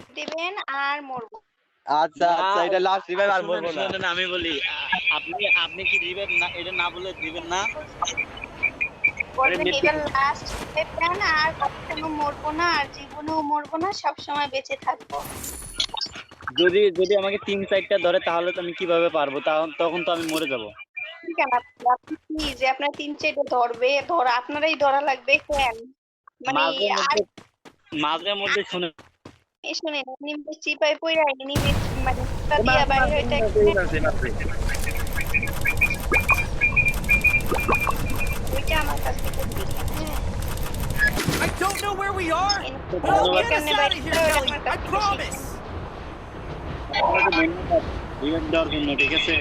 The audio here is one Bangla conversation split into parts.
রিভাইভ দিবেন আর মরবো। আচ্ছা আচ্ছা এটা লাস্ট রিভাইভ আর বলব না। আমি বলি আপনি আপনি কি রিভাইভ না এটা না বলে দিবেন না? বলবেন এটা লাস্ট দেন আর কখনো মরবো না আর জীবনেও মরবো না সব সময় বেঁচে থাকব। যদি যদি আমাকে তিন চারটা ধরে তাহলে তো আমি কীভাবে পারব? তখন তখন তো আমি মরে যাব। কেন আপনি- আপনি কি যে আপনার তিন চারটে ধরবে ধরা আপনারাই ধরা লাগবে কেন? মানে মাঝে মধ্যে শুনে শুনেন এমনি চিপাই পড়ে এমনি মানে তা দিয়া বাইরে হইতে ওইটা আমার কাছ থেকে দিলেন, হ্যাঁ। I don't know where we are, কিন্তু but I'll ওই get us কেমনে out বাইরে of ছিল, here, ওইটা Ellie. আমার কাছ I থেকে promise. আপনাকে ধন্যবাদ রিভাইভ দেওয়ার জন্য ঠিক আছে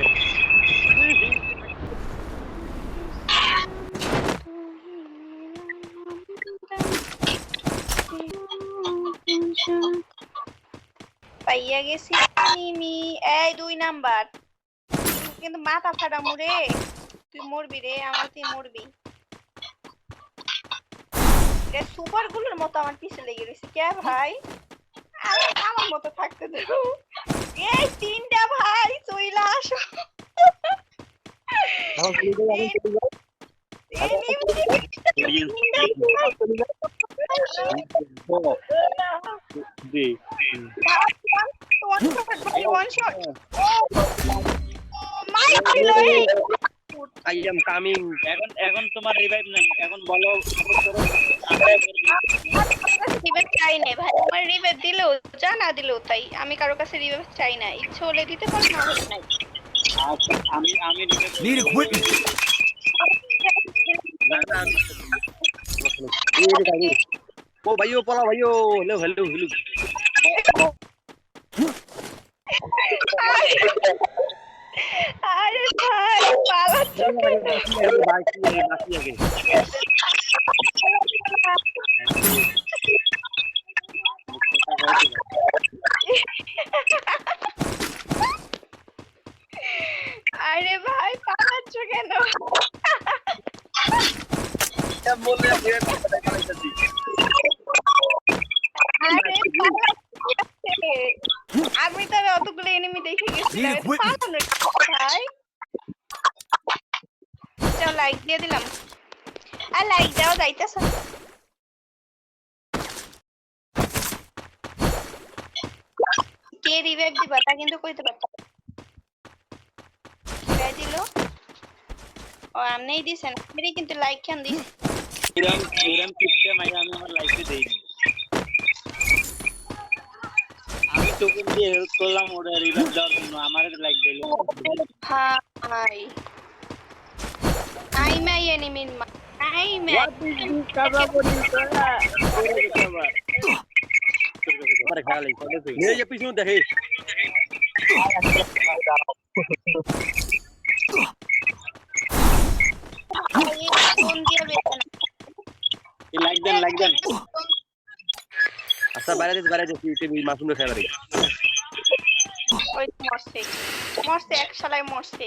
পাইয়া গেছি আমি। এই দুই নাম্বার। কিন্তু মাথা ফাটা মুরে তুই মরবি রে আমার তুই মরবি। সুপারগুলোর মতো আমার পিছে লেগে রয়েছে। কে ভাই? আমার মতো থাকতে দাও এই তিনটা ভাই চইলা আসো। এই জি। One shot, buddy, one shot. Oh, my God. I am coming এখন এখন তোমার রিভাইভ নাই। এখন বলো রিভাইভ চাই না ভাই। আমার রিভাইভ দিলেও যা না দিলেও তাই। আমি কারও কাছে রিভাইভ চাই না ইচ্ছে হলে দিতে পারো না হলে নাই। আচ্ছা, আমি আমি। ও ভাইও পলা ভাইও। হ্যালো হ্যালো হ্যালো আরে ভাই পালাচ্ছ আরে ভাই পালাচ্ছ কেন বললে আরে পালাচ্ছে। আমি তো অতগুলো এনিমি দেখে গেছি ভাই। চল লাইক দিয়ে দিলাম। আর লাইক দেওয়া যাইতেছে কে রিভাইভ দিবা তা কিন্তু কইতে পারতাম কে দিল? ও আমনেই দিছেন কিন্তু লাইক খান দিস এরম এরম কিপটে মাইরা হেল্প করলাম ওটা রিভাইভ দেওয়ার জন্য আমার লাইক দিল ভাই I my enemy I my পরে খেলা লাগি এই যে পিছনে দেখে ফোন দিয়ে বেতন লাইক দেন লাইক দেন আচ্ছা বাইরে দিস বাইরে দিস তুই মাসুম খেলা লাগি ওই মরছে। মরছে এক শালায় মরছে।